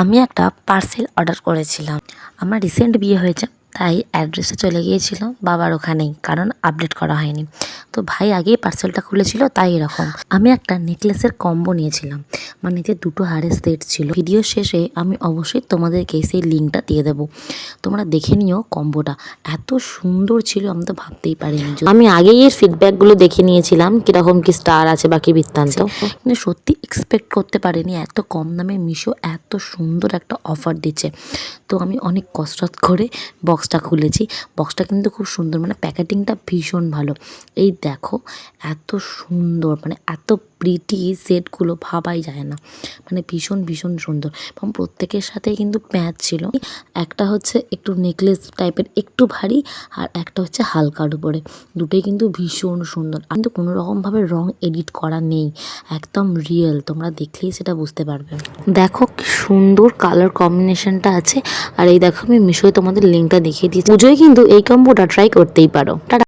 আমি একটা parcel order করেছিলাম। আমার রিসেন্ট বিয়ে হয়েছে, তাই অ্যাড্রেসে চলে গিয়েছিল বাবার ওখানেই, কারণ আপডেট করা হয়নি। তো ভাই আগেই পার্সেলটা খুলেছিল, তাই এরকম। আমি একটা নেকলেসের কম্বো নিয়েছিলাম। মানে যে দুটো হারের সেট ছিল ভিডিও শেষে আমি অবশ্যই তোমাদেরকে সেই লিঙ্কটা দিয়ে দেবো। তোমরা দেখে নিও কম্বোটা এত সুন্দর ছিল আমি তো ভাবতেই পারিনি আমি আগেই এর ফিডব্যাকগুলো দেখে নিয়েছিলাম কীরকম কি স্টার আছে বাকি বৃত্তান্ত। কিন্তু সত্যি এক্সপেক্ট করতে পারিনি এত কম দামে মিশো এত সুন্দর একটা অফার দিচ্ছে। তো আমি অনেক কষ্ট করে বক্সটা খুলেছি। বক্সটা কিন্তু খুব সুন্দর মানে প্যাকেটিংটা ভীষণ ভালো। এই দেখো, এত সুন্দর মানে এত প্রিটি সেটগুলো ভাবাই যায় না। মানে ভীষণ ভীষণ সুন্দর। এবং প্রত্যেকের সাথেই কিন্তু প্যাঁচ ছিল। একটা হচ্ছে একটু নেকলেস টাইপের একটু ভারী, আর একটা হচ্ছে হালকার উপরে। দুটোই কিন্তু ভীষণ সুন্দর। কিন্তু কোনো রকমভাবে রং এডিট করা নেই। একদম রিয়েল তোমরা দেখলেই সেটা বুঝতে পারবে। দেখো কি সুন্দর কালার কম্বিনেশনটা আছে। আর এই দেখো আমি মিশোয় তোমাদের লিঙ্কটা দেখিয়ে দিয়েছি। পুজোয় কিন্তু এই কম্বোটা ট্রাই করতেই পারো।